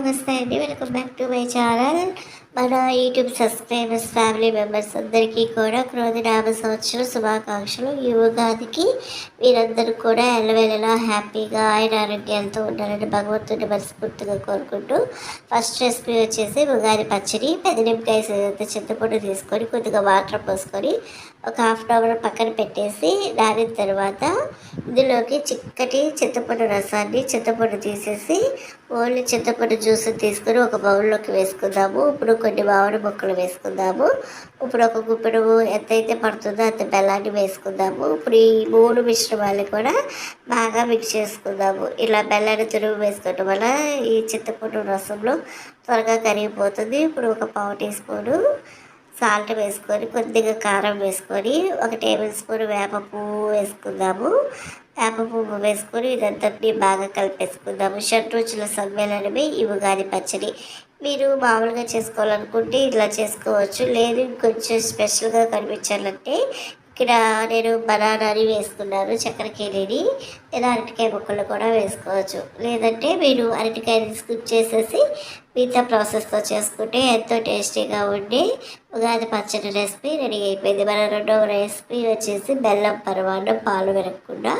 నమస్తే అండి welcome back to my channel మన యూట్యూబ్ సబ్స్క్రైబర్స్ ఫ్యామిలీ మెంబర్స్ అందరికీ కూడా క్రోధనామ సంవత్సరం శుభాకాంక్షలు. ఈ ఉగాదికి మీరందరూ కూడా ఎల్లవేళలా హ్యాపీగా ఆయన ఆరోగ్యాలతో ఉండాలని భగవంతుని మనస్ఫూర్తిగా కోరుకుంటూ ఫస్ట్ రెసిపీ వచ్చేసి ఉగాది పచ్చడి. పెదనిమ్మకాయ చింతపండు తీసుకొని కొద్దిగా వాటర్ పోసుకొని ఒక హాఫ్ అన్ అవర్ పక్కన పెట్టేసి దాని తర్వాత ఇందులోకి చిక్కటి చింతపండు రసాన్ని చింతపండు తీసేసి ఓన్లీ చింతపండు జ్యూస్ తీసుకొని ఒక బౌల్లోకి వేసుకుందాము. ఇప్పుడు కొన్ని మామిడి ముక్కలు వేసుకుందాము. ఇప్పుడు ఒక గుప్పెడు ఎంతైతే పడుతుందో అంత బెల్లాన్ని వేసుకుందాము. ఇప్పుడు ఈ మూడు మిశ్రమాలు కూడా బాగా మిక్స్ చేసుకుందాము. ఇలా బెల్లాన్ని తురుగు వేసుకోవడం వల్ల ఈ చింతపండు రసంలో త్వరగా కరిగిపోతుంది. ఇప్పుడు ఒక పావు టీ స్పూను సాల్ట్ వేసుకొని కొద్దిగా కారం వేసుకొని ఒక టేబుల్ స్పూన్ వేప పువ్వు వేసుకుందాము. వేప పువ్వు వేసుకొని ఇదంతటినీ బాగా కలిపేసుకుందాము. షడ్రుచుల సమ్మేళనమే ఈ ఉగాది పచ్చడి. మీరు మామూలుగా చేసుకోవాలనుకుంటే ఇలా చేసుకోవచ్చు. లేదు కొంచెం స్పెషల్గా కనిపించాలంటే ఇక్కడ నేను బనానాని వేసుకున్నాను చక్కెర కేలీని లేదా అరటికాయ ముక్కలు కూడా వేసుకోవచ్చు. లేదంటే మీరు అరటికాయని స్కిప్ చేసేసి మిగతా ప్రాసెస్తో చేసుకుంటే ఎంతో టేస్టీగా ఉండి ఉగాది పచ్చడి రెసిపీ రెడీ అయిపోయింది. మన రెండవ రెసిపీ వచ్చేసి బెల్లం పరమాన్నం పాలు వినకుండా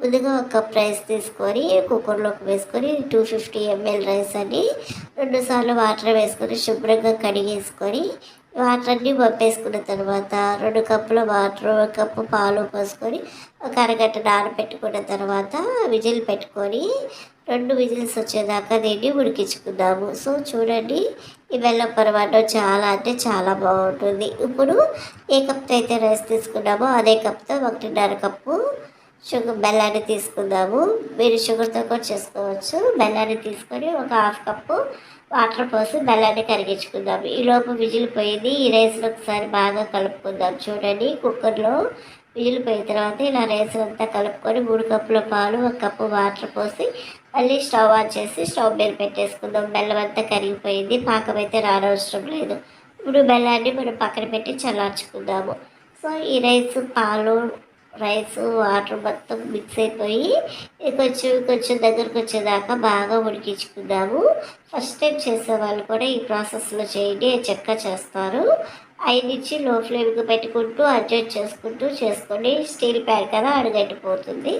ముందుగా ఒక కప్ రైస్ తీసుకొని కుక్కర్లోకి వేసుకొని టూ ఫిఫ్టీ ఎంఎల్ రైస్ అని రెండుసార్లు వాటర్ వేసుకొని శుభ్రంగా కడిగేసుకొని వాటర్ అన్నీ పంపేసుకున్న తర్వాత రెండు కప్పుల వాటర్ ఒక కప్పు పాలు పోసుకొని ఒక అరగంట నానబెట్టుకున్న తర్వాత విజిల్ పెట్టుకొని రెండు విజిల్స్ వచ్చేదాకా దీన్ని ఉడికించుకుందాము. సో చూడండి ఈ బెల్లం పరమాటం చాలా అంటే చాలా బాగుంటుంది. ఇప్పుడు ఏ కప్తో అయితే రైస్ తీసుకున్నామో అదే కప్తో ఒకటిన్నర కప్పు షుగర్ బెల్లాన్ని తీసుకుందాము. మీరు షుగర్తో కూడా చేసుకోవచ్చు. బెల్లాన్ని తీసుకొని ఒక హాఫ్ కప్పు వాటర్ పోసి బెల్లాన్ని కరిగించుకుందాం ఈలోపు విజిల్ పోయింది. ఈ రైస్లో ఒకసారి బాగా కలుపుకుందాం. చూడండి కుక్కర్లో విజిల్ పోయిన తర్వాత ఇలా రైస్ అంతా కలుపుకొని మూడు కప్పుల పాలు ఒక కప్పు వాటర్ పోసి మళ్ళీ స్టవ్ ఆన్ చేసి స్టవ్ మీద పెట్టేసుకుందాం. బెల్లం అంతా కరిగిపోయింది. పాకం అయితే రానవసరం లేదు. ఇప్పుడు బెల్లాన్ని మనం పక్కన పెట్టి చల్లార్చుకుందాము. సో ఈ రైస్ పాలు రైస్ వాటర్ మొత్తం మిక్స్ అయిపోయి కొంచెం కొంచెం దగ్గరకు వచ్చేదాకా బాగా ఉడికించుకుందాము. ఫస్ట్ టైం చేసే వాళ్ళు కూడా ఈ ప్రాసెస్లో చేయండి చెక్క చేస్తారు. ఐదు నుంచి లో ఫ్లేమ్కి పెట్టుకుంటూ అడ్జస్ట్ చేసుకుంటూ చేసుకోండి స్టీల్ ప్యాన్ కదా అడుగట్టిపోతుంది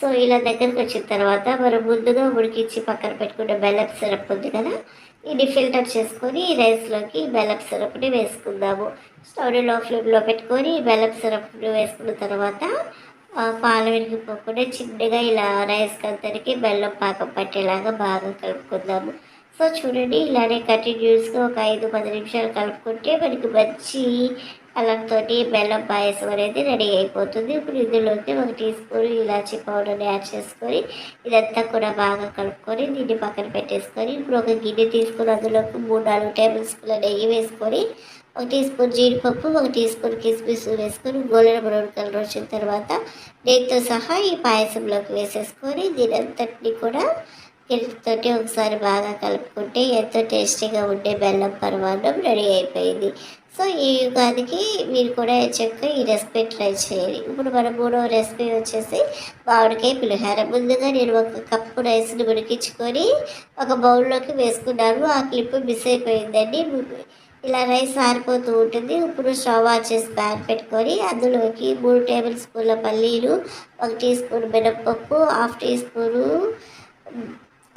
సో ఇలా దగ్గరకు వచ్చిన తర్వాత మనం ముందుగా ఉడికించి పక్కన పెట్టుకున్న బెల్లం సిరప్ ఉంది కదా ఇది ఫిల్టర్ చేసుకొని రైస్లోకి బెల్లం సిరప్ని వేసుకుందాము. స్టవ్లో ఫ్లేమ్లో పెట్టుకొని బెల్లం సిరప్ని వేసుకున్న తర్వాత పాలు విరిగిపోకుండా చిన్నగా ఇలా రైస్ కంతరికి బెల్లం పాకం పట్టేలాగా బాగా కలుపుకుందాము. సో చూడండి ఇలానే కంటిన్యూస్గా ఒక ఐదు పది నిమిషాలు కలుపుకుంటే మనకి మంచి కలర్తో బెల్లం పాయసం అనేది రెడీ అయిపోతుంది. ఇప్పుడు ఇందులోకి ఒక టీ స్పూన్ ఇలాచీ పౌడర్ని యాడ్ చేసుకొని ఇదంతా కూడా బాగా కలుపుకొని దీన్ని పక్కన పెట్టేసుకొని ఇప్పుడు ఒక గిన్నె తీసుకొని అందులోకి మూడు నాలుగు టేబుల్ స్పూన్ల నెయ్యి వేసుకొని ఒక టీ స్పూన్ జీడిపప్పు ఒక టీ స్పూన్ కిస్మిస్ వేసుకొని గోల్డెన్ బ్రౌన్ కలర్ వచ్చిన తర్వాత నెయ్యితో సహా ఈ పాయసంలోకి వేసేసుకొని దీని అంతటిని కూడా ఎల్లుతోటి ఒకసారి బాగా కలుపుకుంటే ఎంతో టేస్టీగా ఉండే బెల్లం పరమాన్నం రెడీ అయిపోయింది. సో ఈ యుగాదికి మీరు కూడా చక్కగా ఈ రెసిపీ ట్రై చేయాలి ఇప్పుడు మన మూడవ రెసిపీ వచ్చేసి మామిడికాయ పులిహార. ముందుగా నేను ఒక కప్పు రైస్ని ఉడికించుకొని ఒక బౌల్లోకి వేసుకున్నాను. ఆ క్లిప్ మిస్ అయిపోయిందండి. ఇలా రైస్ ఆరిపోతూ ఉంటుంది. ఇప్పుడు స్టవ్ ఆన్ చేసి ప్యాన్ పెట్టుకొని అందులోకి మూడు టేబుల్ స్పూన్ల పల్లీలు ఒక టీ స్పూన్ మినప్పప్పు హాఫ్ టీ స్పూను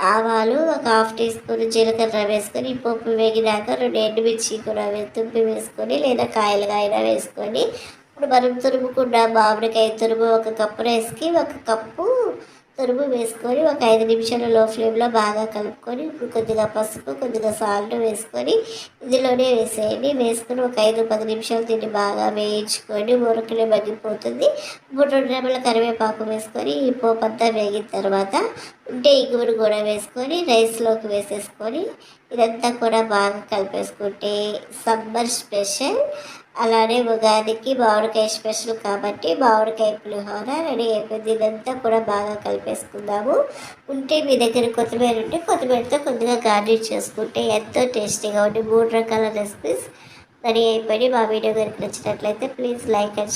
ఆవాలు ఒక హాఫ్ టీ స్పూన్ జీలకర్ర వేసుకొని పప్పు వేగినాక రెండు ఎండుమిర్చి కూడా తుంపి వేసుకొని లేదా కాయలుగా అయినా వేసుకొని ఇప్పుడు మనం తురుముకున్న మామిడికాయ తురుము ఒక కప్పు రైస్కి ఒక కప్పు తురుము వేసుకొని ఒక ఐదు నిమిషాలు లో ఫ్లేమ్లో బాగా కలుపుకొని ఇప్పుడు కొద్దిగా పసుపు కొద్దిగా సాల్ట్ వేసుకొని ఇందులోనే వేసేయండి. వేసుకొని ఒక ఐదు పది నిమిషాలు దీన్ని బాగా వేయించుకొని మురకలే మగ్గిపోతుంది. మూడు రెండు రెమ్మల కరివేపాకు వేసుకొని ఈ పోపు అంతా వేగిన తర్వాత ఉంటే ఇగురు కూడా వేసుకొని రైస్లోకి వేసేసుకొని ఇదంతా కూడా బాగా కలిపేసుకుంటే సమ్మర్ స్పెషల్. అలానే ఉగాదికి మామిడికాయ స్పెషల్ కాబట్టి మామిడికాయ పులిహోర రెడీ అయిపోయింది. ఇదంతా కూడా బాగా కలిపేసుకుందాము. ఉంటే మీ దగ్గర కొత్తిమీర ఉంటే కొత్తిమీరతో కొద్దిగా గార్నిష్ చేసుకుంటే ఎంతో టేస్టీగా ఉండి. మూడు రకాల రెసిపీస్ రెడీ అయిపోయి మా వీడియో కనుక నచ్చినట్లయితే ప్లీజ్ లైక్ అండ్